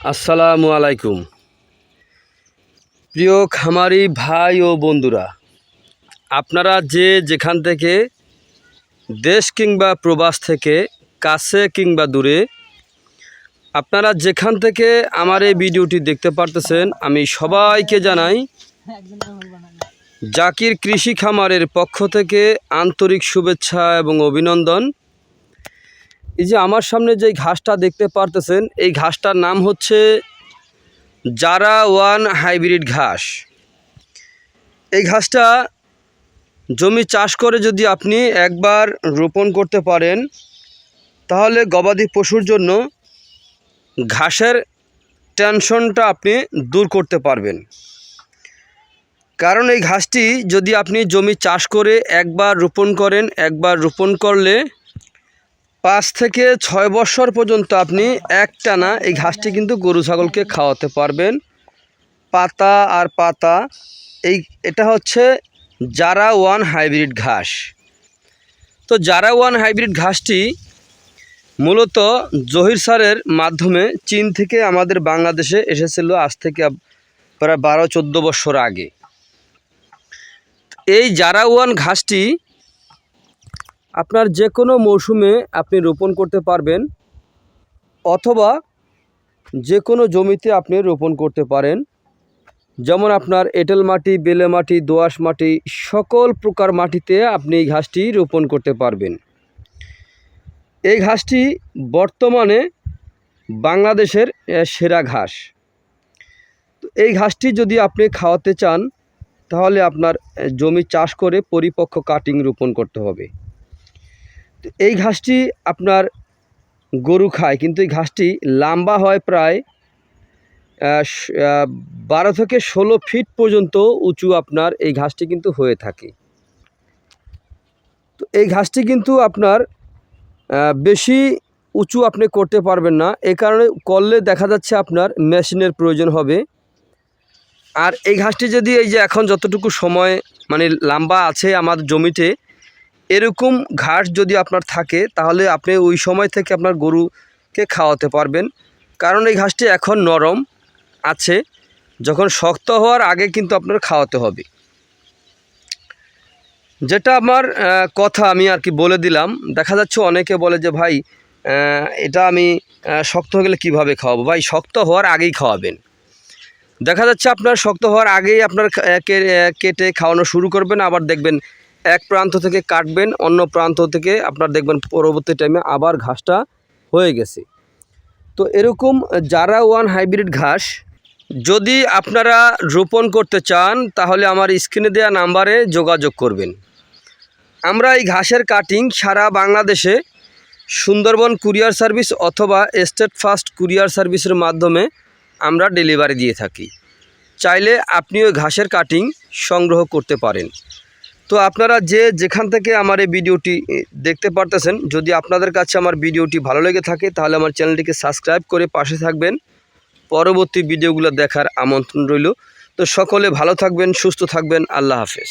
আসসালামু আলাইকুম। প্রিয় খামারি ভাই ও বন্ধুরা, আপনারা যে যেখান থেকে দেশ কিংবা প্রবাস থেকে কাছে কিংবা দূরে, আপনারা যেখান থেকে আমার এই ভিডিওটি দেখতে পারতেছেন, আমি সবাইকে জানাই জাকির কৃষি খামারের পক্ষ থেকে আন্তরিক শুভেচ্ছা এবং অভিনন্দন। এই যে আমার সামনে যে ঘাসটা দেখতে পারতেছেন, এই ঘাসটার নাম হচ্ছে জারা ওয়ান হাইব্রিড ঘাস। এই ঘাসটা জমি চাষ করে যদি আপনি একবার রোপণ করতে পারেন, তাহলে গবাদি পশুর জন্য ঘাসের টেনশনটা আপনি দূর করতে পারবেন। কারণ এই ঘাসটি যদি আপনি জমি চাষ করে একবার রোপণ করেন, একবার রোপণ করলে পাঁচ থেকে ছয় বছর পর্যন্ত আপনি একটানা এই ঘাসটি কিন্তু গরু ছাগলকে খাওয়াতে পারবেন। পাতা আর পাতা, এই, এটা হচ্ছে জারা ওয়ান হাইব্রিড ঘাস। তো জারা ওয়ান হাইব্রিড ঘাসটি মূলত জহির সারের মাধ্যমে চীন থেকে আমাদের বাংলাদেশে এসেছিল আজ থেকে প্রায় বারো চোদ্দ বছর আগে। এই জারা ওয়ান ঘাসটি আপনার যে কোনো মৌসুমে আপনি রোপণ করতে পারবেন অথবা যে কোনো জমিতে আপনি রোপণ করতে পারেন। যেমন আপনার এঁটেল মাটি, বেলে মাটি দোআঁশ মাটি, সকল প্রকার মাটিতে আপনি এই ঘাসটি রোপণ করতে পারবেন। এই ঘাসটি বর্তমানে বাংলাদেশের সেরা ঘাস। এই ঘাসটি যদি আপনি খাওয়াতে চান, তাহলে আপনার জমি চাষ করে পরিপক্ক কাটিং রোপণ করতে হবে। তো এই ঘাসটি আপনার গরু খায়, কিন্তু এই ঘাসটি লম্বা হয় প্রায় বারো থেকে ষোলো ফিট পর্যন্ত উঁচু আপনার এই ঘাসটি কিন্তু হয়ে থাকে। তো এই ঘাসটি কিন্তু আপনার বেশি উঁচু আপনি করতে পারবেন না এই কারণে করলে দেখা যাচ্ছে আপনার মেশিনের প্রয়োজন হবে। আর এই ঘাসটি যদি এই যে এখন যতটুকু সময় মানে লম্বা আছে আমার জমিতে এরকম ঘাস যদি আপনার থাকে, তাহলে আপনি ওই সময় থেকে আপনার গরুকে খাওয়াতে পারবেন। কারণ এই ঘাসটি এখন নরম আছে, যখন শক্ত হওয়ার আগে কিন্তু আপনার খাওয়াতে হবে। যেটা আমার কথা আমি আর কি বলে দিলাম। দেখা যাচ্ছে অনেকে বলে যে, ভাই এটা আমি শক্ত হয়ে গেলে কীভাবে খাওয়াবো? ভাই, শক্ত হওয়ার আগেই খাওয়াবেন। দেখা যাচ্ছে আপনার শক্ত হওয়ার আগেই আপনার কেটে খাওয়ানো শুরু করবেন। আবার দেখবেন এক প্রান্ত থেকে কাটবেন, অন্য প্রান্ত থেকে আপনার দেখবেন পরবর্তী টাইমে আবার ঘাসটা হয়ে গেছে। তো এরকম জারা ওয়ান হাইব্রিড ঘাস, যদি আপনারা রোপণ করতে চান, তাহলে আমার স্ক্রিনে দেওয়া নাম্বারে যোগাযোগ করবেন। আমরা এই ঘাসের কাটিং সারা বাংলাদেশে সুন্দরবন কুরিয়ার সার্ভিস অথবা স্টেট ফাস্ট কুরিয়ার সার্ভিসের মাধ্যমে আমরা ডেলিভারি দিয়ে থাকি। চাইলে আপনি ওই ঘাসের কাটিং সংগ্রহ করতে পারেন। তো আপনারা যে যেখান থেকে আমার এই ভিডিওটি দেখতে পারতেছেন, যদি আপনাদের কাছে আমার ভিডিওটি ভালো লেগে থাকে, তাহলে আমার চ্যানেলটিকে সাবস্ক্রাইব করে পাশে থাকবেন। পরবর্তী ভিডিওগুলো দেখার আমন্ত্রণ রইল। তো সকলে ভালো থাকবেন, সুস্থ থাকবেন, আল্লাহ হাফেজ।